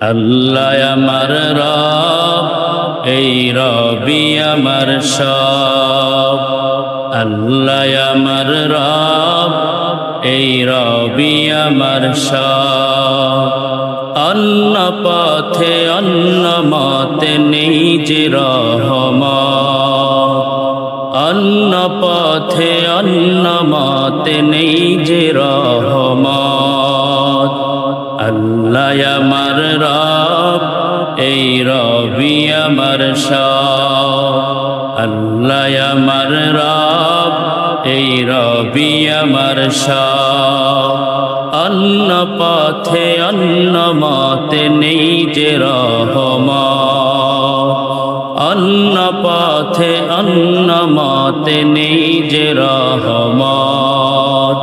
আল্লাহ আমার রব, এই রবি আমার সব। আল্লাহ আমার রব, এই রবি আমার সব। অন্য পথে অন্য মতে নেই যে রহমত অন্য পথে অন্য মতে নেই যে রহমত আল্লাহ আমার রব, এই রবি আমার অন্য পথে অন্য মতে নেই যে রহমত। অন্য পথে অন্য মতে নেই যে রহমত।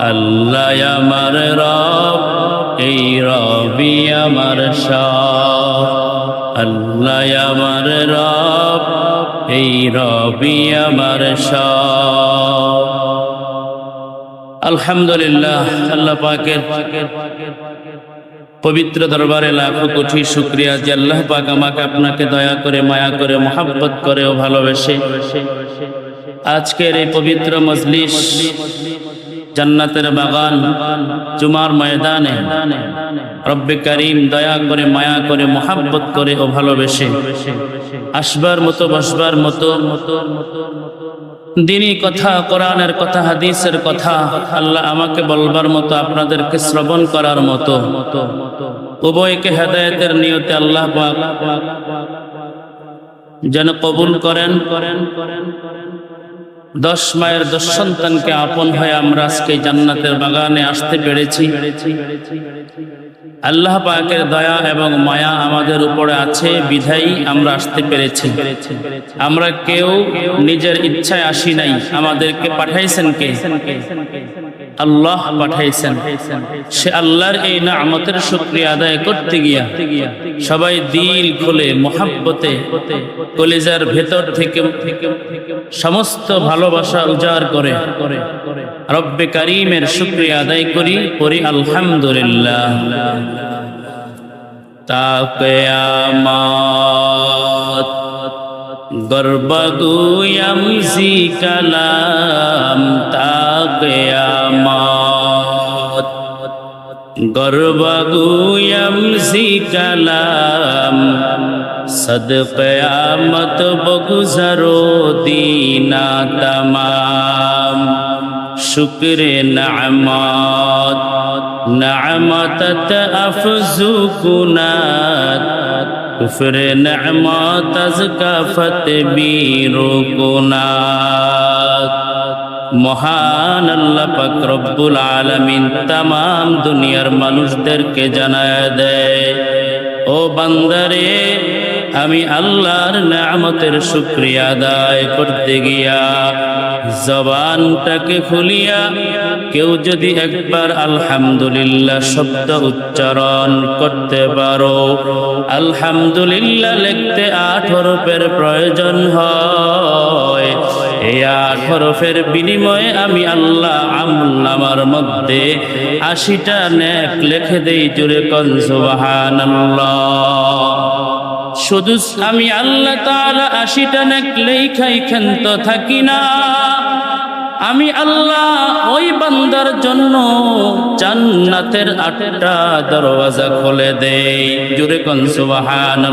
আল্লাহ আমার রব, এই রবি আমার সব আল্লাহ আমার রব, এই রবি আমার আলহামদুলিল্লাহ, আল্লাহ পাকের পবিত্র দরবারে লাখো কোটি শুক্রিয়া যে আল্লাহ পাক আমাকে আপনাকে দয়া করে, মায়া করে, মোহাব্বত করে ও ভালোবেসে আজকের এই পবিত্র মজলিস জান্নাতের বাগান, জুমার ময়দানে। রব্বে করিম দয়া করে, মায়া করে, মোহাব্বত করে ও ভালোবেসে। আসবার মতো, বসবার মতো। দিনই কথা, কোরআনের কথা, হাদিসের কথা, আল্লাহ আমাকে বলবার মতো, আপনাদেরকে শ্রবণ করার মতো। উভয়কে হেদায়তের নিয়তে আল্লাহ যেন কবুল করেন করেন করেন করেন। দশ মায়ের দশ সন্তানকে আপন হয়ে আমরা আজকে জান্নাতের বাগানে আসতে পেরেছি। আল্লাহ পাকের দয়া এবং মায়া আমাদের উপরে আছে, বিধাই আমরা আসতে পেরেছি। আমরা কেউ নিজের ইচ্ছায় আসি নাই, আমাদেরকে পাঠাইছেন কে? আল্লাহ পাঠাইছেন। সে আল্লাহর এই নামতের শুক্রিয়া আদায় করতে গিয়া সবাই দিল খুলে, মোহাব্বতে, কলিজার ভেতর থেকে সমস্ত ভালোবাসা উজাড় করে। রব্বে করিমের শুক্রিয়া আদায় করি করি আলহামদুলিল্লাহ। তাকয়ামত গর্বগুয়াম জি কালাম তাকয়ামত গর্বগুয়াম জি কালাম সদ কয়ামত বগুজরো দীনা তমাম। শুক্র নামত, নামতত আফজু কুনাত কুফর নামত কাফত বীরু কুনাত মহান আল্লাহ পাক আলামিন তাম দুনিয়ার মানুষদেরকে জানায় দেয়। ও বান্দারে, আমি আল্লাহর নামতের শুক্রিয়া আদায় করতে গিয়া জবানটাকে খুলিয়া কেউ যদি একবার আলহামদুলিল্লাহ শব্দ উচ্চারণ করতে পারো, আলহামদুলিল্লাহ লিখতে আট হরফের প্রয়োজন হয়। এই আট হরফের বিনিময়ে আমি আল্লাহ আমুল্লামার মধ্যে আশিটা নেক লিখে দেই জুড়ে কনসুবাহান শুধু আমি আল্লাহ তাআলা আশিটা নেক লেখাই ক্ষান্ত থাকি না। আমি আল্লাহ ওই বান্দার জন্য জান্নাতের আটটা দরওয়াজা খুলে দেই। জুড়ে কনসুবাহান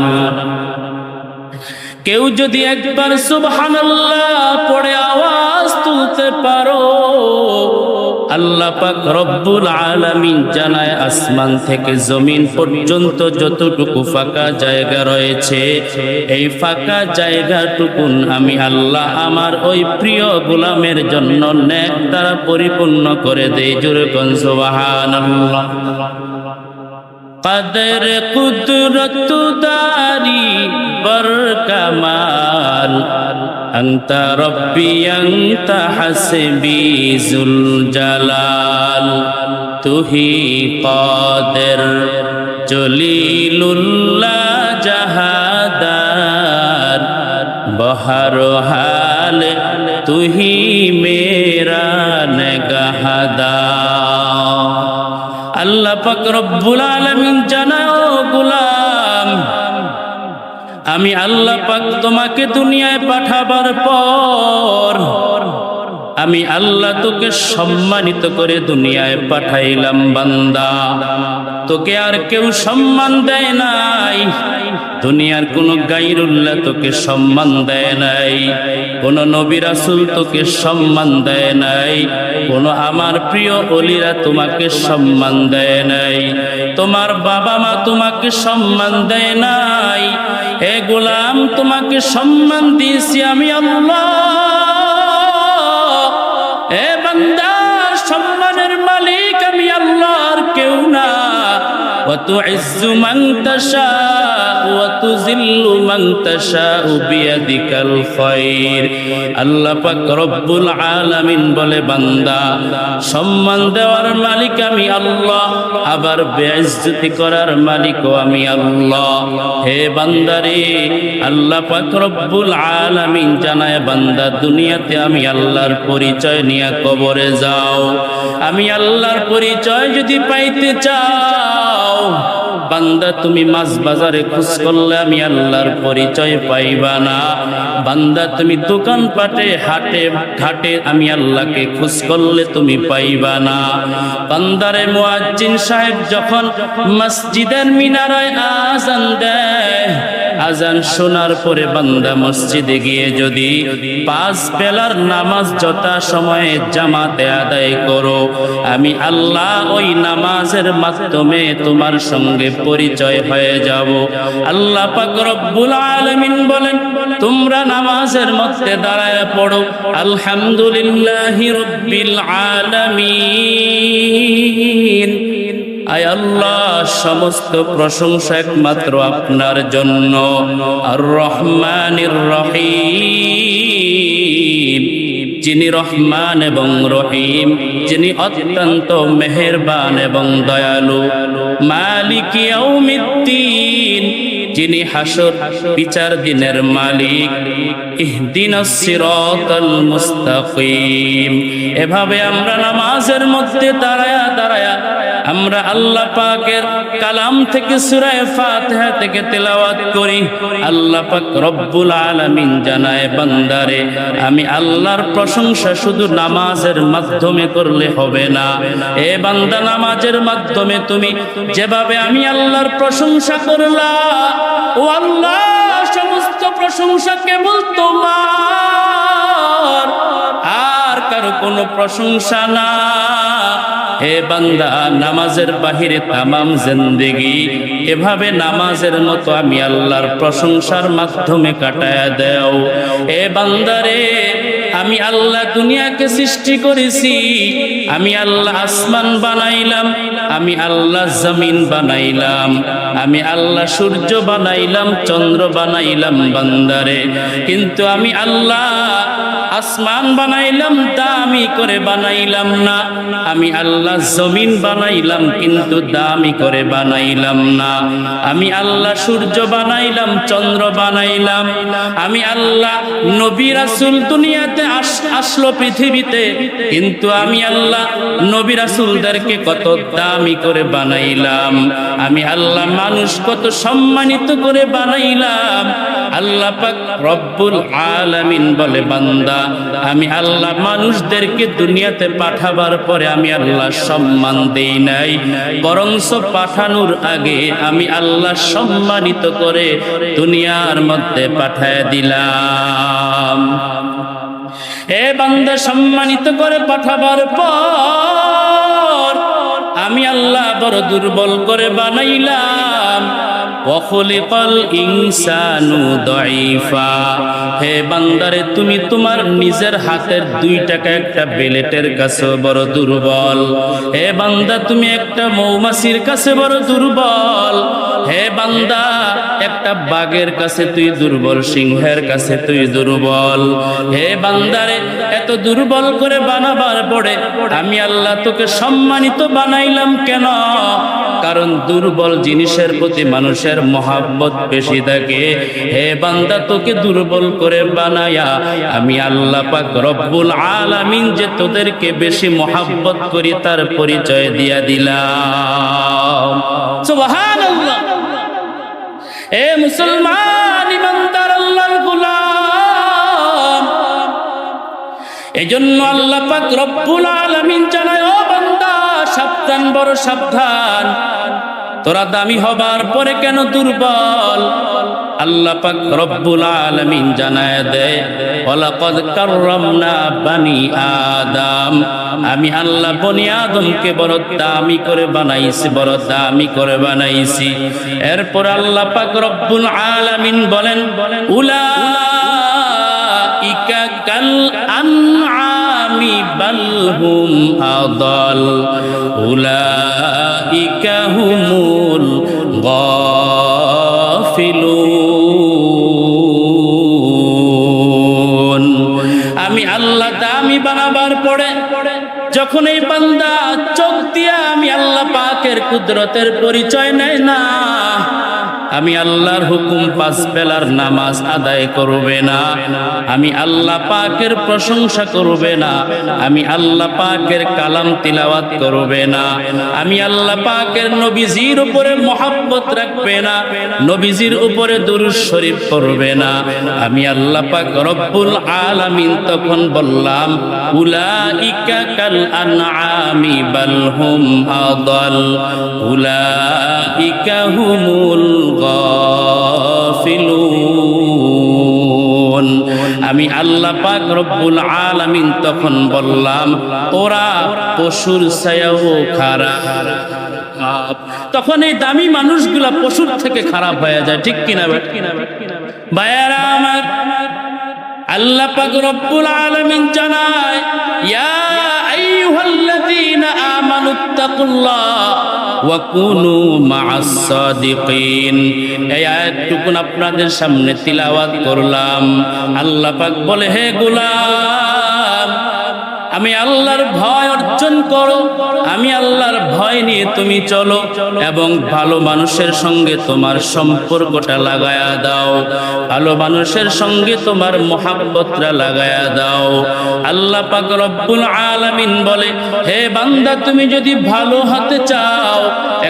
কেউ যদি একবার সুবহানাল্লাহ পড়ে আওয়াজ তুলতে পারো, আল্লাহ পাক রব্বুল আলামিন জানায়, আসমান থেকে জমিন পর্যন্ত যতটুকু ফাঁকা জায়গা রয়েছে, এই ফাঁকা জায়গাটুকুন আমি আল্লাহ আমার ওই প্রিয় গোলামের জন্য নেক দ্বারা পরিপূর্ণ করে দেই। জোরে কোন قدر قدرت داری بر کمال انت ربی انت حسبی ذل جلال تو ہی قادر جلیل اللہ جہادار بہر حال تو ہی میرا نگہدار আল্লাহ পাক রব্বুল জানাও গোলাম। আমি আল্লাহ পাক তোমাকে দুনিয়ায় পাঠাবার পর আমি আল্লাহ তোকে সম্মানিত করে দুনিয়ায় পাঠাইলাম বান্দা। তোকে আর কেউ সম্মান দেয় নাই। দুনিয়ার কোনো গাইরুল্লাহ তোকে সম্মান দেয় নাই, কোন নবী রাসুল তোকে সম্মান দেয় নাই, কোন আমার প্রিয় অলিরা তোমাকে সম্মান দেয় নাই, তোমার বাবা মা তোমাকে সম্মান দেয় নাই হে গোলাম তোমাকে সম্মান দিয়েছি আমি আল্লাহ। وتعز من تشاء وتذل من تشاء بيدك الخير আল্লাহ পাক রব্বুল আলামিন বলে বান্দা সম্মান দেওয়ার মালিক আমি আল্লাহ আবার বেইজ্জতি করার মালিকও আমি আল্লাহ হে বান্দারে আল্লাহ পাক রব্বুল আলামিন জানায় বান্দা দুনিয়াতে আমি আল্লাহর পরিচয় নিয়ে কবরে যাও আমি আল্লাহর পরিচয় যদি পাইতে চাও বান্দা, তুমি মাছ বাজারে খোঁজ করলে আমি আল্লাহর পরিচয় পাইবা না। বান্দা, তুমি দোকান পাটে, হাটে, ঘাটে আমি আল্লাহকে খোঁজ করলে তুমি পাইবা না। বান্দারে মুয়াজ্জিন সাহেব যখন মসজিদের মিনারায় আজান দেয় আজান শোনার পরে বান্দা মসজিদে গিয়ে যদি পাঁচ বেলার নামাজ যথা সময়ে জামাতে আদায় করো, আমি আল্লাহ ওই নামাজের মাধ্যমে তোমার সঙ্গে পরিচয় হয়ে যাব। আল্লাহ পাক আলামিন বলেন, তোমরা নামাজের মধ্যে দাঁড়ায় পড়ো, আলহামদুলিল্লাহি রব্বিল আলামিন। আয় আল্লাহ, সমস্ত প্রশংসা একমাত্র আপনার জন্য। আর রহমানির রহিম, যিনি রহমান এবং রহিম, যিনি অত্যন্ত মেহেরবান এবং দয়ালু। মালিক ইয়াউমিদ্দিন, যিনি হাসর বিচার দিনের মালিক। মুস্তাকিম। এভাবে আমরা নামাজের মধ্যে দাঁড়ায়া দাঁড়ায়া আমরা আল্লাহ পাকের কালাম থেকে সূরায়ে ফাতিহা থেকে তেলাওয়াত করি। আল্লাহ পাক রব্বুল আলামিন জানায়, বান্দারে, আমি আল্লাহর প্রশংসা শুধু নামাজের মাধ্যমে করলে হবে না। এ বান্দা, নামাজের মাধ্যমে তুমি যেভাবে আমি আল্লাহর প্রশংসা করলা ও আল্লাহ, সমস্ত প্রশংসা কেবল তোমার। আর কারও কোনো প্রশংসা না হে বান্দা, নামাজের বাহিরে তামাম জিন্দেগি। এভাবে নামাজের মতো আমি আল্লাহর প্রশংসার মাধ্যমে কাটায় দেও। এ বান্দারে আমি আল্লাহ দুনিয়াকে সৃষ্টি করেছি। আমি আল্লাহ আসমান বানাইলাম। আমি আল্লাহ জমিন বানাইলাম, আমি আল্লাহ সূর্য বানাইলাম, চন্দ্র বানাইলাম বান্দারে। কিন্তু আমি আল্লাহ আসমান বানাইলাম দামি করে বানাইলাম না। আমি আল্লাহ জমিন বানাইলাম, কিন্তু দামি করে বানাইলাম না। আমি আল্লাহ সূর্য বানাইলাম, চন্দ্র বানাইলাম। আমি আল্লাহ নবী রাসূল দুনিয়াতে আস- আসলো পৃথিবীতে, কিন্তু আমি আল্লাহ নবী রাসূলদেরকে কত দামি করে বানাইলাম। আমি আল্লাহ মানুষ কত সম্মানিত করে বানাইলাম। আল্লাহ পাক রব্বুল আলামিন বলে, বান্দা, আমি আল্লাহ মানুষদেরকে দুনিয়াতে পাঠাবার পরে আমি আল্লাহ সম্মান দেই নাই। বরংস পাঠানোর আগে আমি আল্লাহ সম্মানিত করে দুনিয়ার মধ্যে পাঠায় দিলাম। এ বান্দা, সম্মানিত করে পাঠাবার পর আমি আল্লাহ বড় দুর্বল করে বানাইলাম। ওখলিকল ইনসানু দইফা হে বান্দারে, তুমি তোমার নিজের হাতের দুই টাকা একটা বেলেটের কাছে বড় দুর্বল। হে বান্দা, তুমি একটা মৌমাছির কাছে বড় দুর্বল। হে বান্দা, একটা বাঘের কাছে তুই দুর্বল, সিংহের কাছে তুই দুর্বল। হে বান্দারে, এত দুর্বল করে বানাবার পরে আমি আল্লাহ তোকে সম্মানিত বানাইলাম কেন? কারণ দুর্বল জিনিসের প্রতি মানুষের জিনিসের মহাব্বত বেশি থাকে। হে বান্দা, তোকে দুর্বল করে বানায়া আমি আল্লাহ পাক রব্বুল আলামিন যে তোদেরকে বেশি মহাব্বত করি তার পরিচয় দিয়া দিলাম। সুবহানাল্লাহ। এ মুসলমান ইমানদার আল্লাহর গোলাম। এজন্য আল্লাহ পাক রব্বুল আলামিন জানায়, ও বান্দা, সাবধান বড় সাবধান। তোরা দামি হবার পরে কেন দুর্বল? আল্লাহ পাক রব্বুল আলামিন জানায় দেয়, ওয়ালাকাদ কাররামনা বানি আদম। আমি আল্লাহ বনি আদমকে বড় দামি করে বানাইছি, বড় দামি করে বানাইছি। এরপর আল্লাহ পাক রব্বুল আলামিন বলেন, উলাইকা হুম আদাল উলাইকা হুমুল গাফিলুন আমি আল্লাহ দামি বানাবার পরে যখন এই বান্দা চোখ দিয়া আমি আল্লাহ পাকের কুদরতের পরিচয় নেয় না আমি আল্লাহর হুকুম পাঁচ বেলার নামাজ আদায় করবে না। আমি আল্লাহ পাকের প্রশংসা করবে না। আমি আল্লাহ পাকের কালাম তিলাওয়াত করবে না। আমি আল্লাহ পাকের নবীজির উপরে মহাব্বত রাখবে না। নবীজির উপরে দুরুদ শরীফ করবে না। আমি আল্লাহ পাক রব্বুল আলামিন তখন বললাম, উলাইকা কাল আনআমি বাল হুম আদাল। উলাইকা হুমুল আমি আল্লাহ পাক রব্বুল আলামিন তখন বললাম, ওরা পশুর ছায়াও খারাপ। তখন এই দামি মানুষগুলা পশুর থেকে খারাপ হয়ে যায়, ঠিক কিনা বায়ারা আমার, আল্লাহ পাক রব্বুল আলামিন জানায়, ইয়া আইয়ুহাল্লাযীনা আমানুত্তাকুল্লাহ ওয়া কুনু মা'আস সাদিকিন এই আয়াতটুকুন আপনাদের সামনে তিলাওয়াত করলাম। আল্লাহ বলে হে গোলাম আমি আল্লাহর ভয় অর্জন করো। আমি আল্লাহর ভয় নিয়ে তুমি চলো এবং ভালো মানুষের সঙ্গে তোমার সম্পর্কটা লাগায়া দাও। ভালো মানুষের সঙ্গে তোমার মহাব্বতটা লাগায়া দাও। আল্লাহ পাক রব্বুল আলামিন বলে, হে বান্দা, তুমি যদি ভালো হতে চাও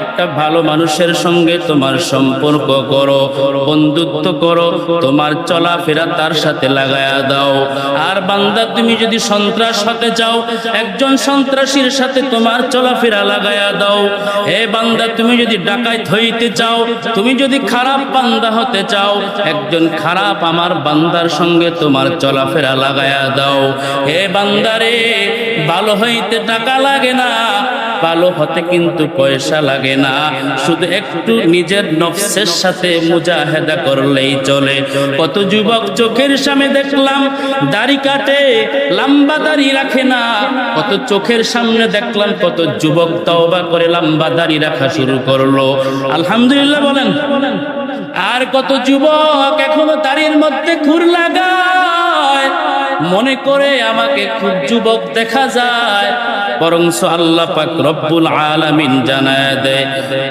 একটা ভালো মানুষের সঙ্গে তোমার সম্পর্ক করো, বন্ধুত্ব করো, তোমার চলাফেরা তার সাথে লাগায়া দাও। আর বান্দা, তুমি যদি সন্ত্রাস হতে চাও, একজন সন্ত্রাসীর সাথে তোমার চলাফেরা লাগায়া দাও। হে বান্দা, তুমি যদি ডাকাইত হইতে চাও, তুমি যদি খারাপ বান্দা হতে চাও, একজন খারাপ আমার বান্দার সঙ্গে তোমার চলাফেরা লাগায়া দাও। হে বান্দারে ভালো হইতে টাকা লাগে না ভালো হতে কিন্তু পয়সা লাগে না। শুধু একটু নিজের নফসের সাথে মুজাহেদা করলেই চলে। কত যুবক চোখের সামনে দেখলাম, দাড়ি কাটে, লম্বা দাড়ি রাখে না। কত চোখের সামনে দেখলাম, কত যুবক তওবা করে লম্বা দাড়ি রাখা শুরু করল। আলহামদুলিল্লাহ বলেন, আর কত যুবক এখনও দাড়ির মধ্যে খুর লাগায়? মনে করে আমাকে খুব যুবক দেখা যায়। বরং আল্লাহ পাক রব্বুল আলামিন জানায় দেয়,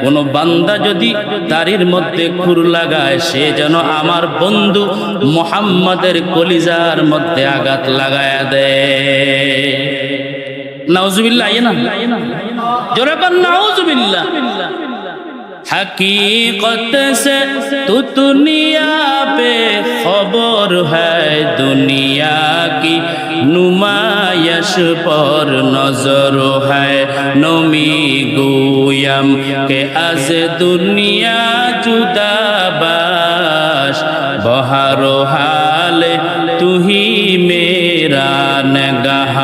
কোন বান্দা যদি দাড়ির মধ্যে খুর লাগায়, সে যেন আমার বন্ধু মোহাম্মদের কলিজার মধ্যে আঘাত লাগায় দেয়। নাউজুবিল্লাহ জোরে পান নাউজুবিল্লাহ। হকীকত সে তু দুনিয়া পে খবর দুনিয়া কি নুমায়স পর নজর হমি গুয়ম কে আজ দুনিয়া জুদা বহার হালে তুহি মেরা গাহ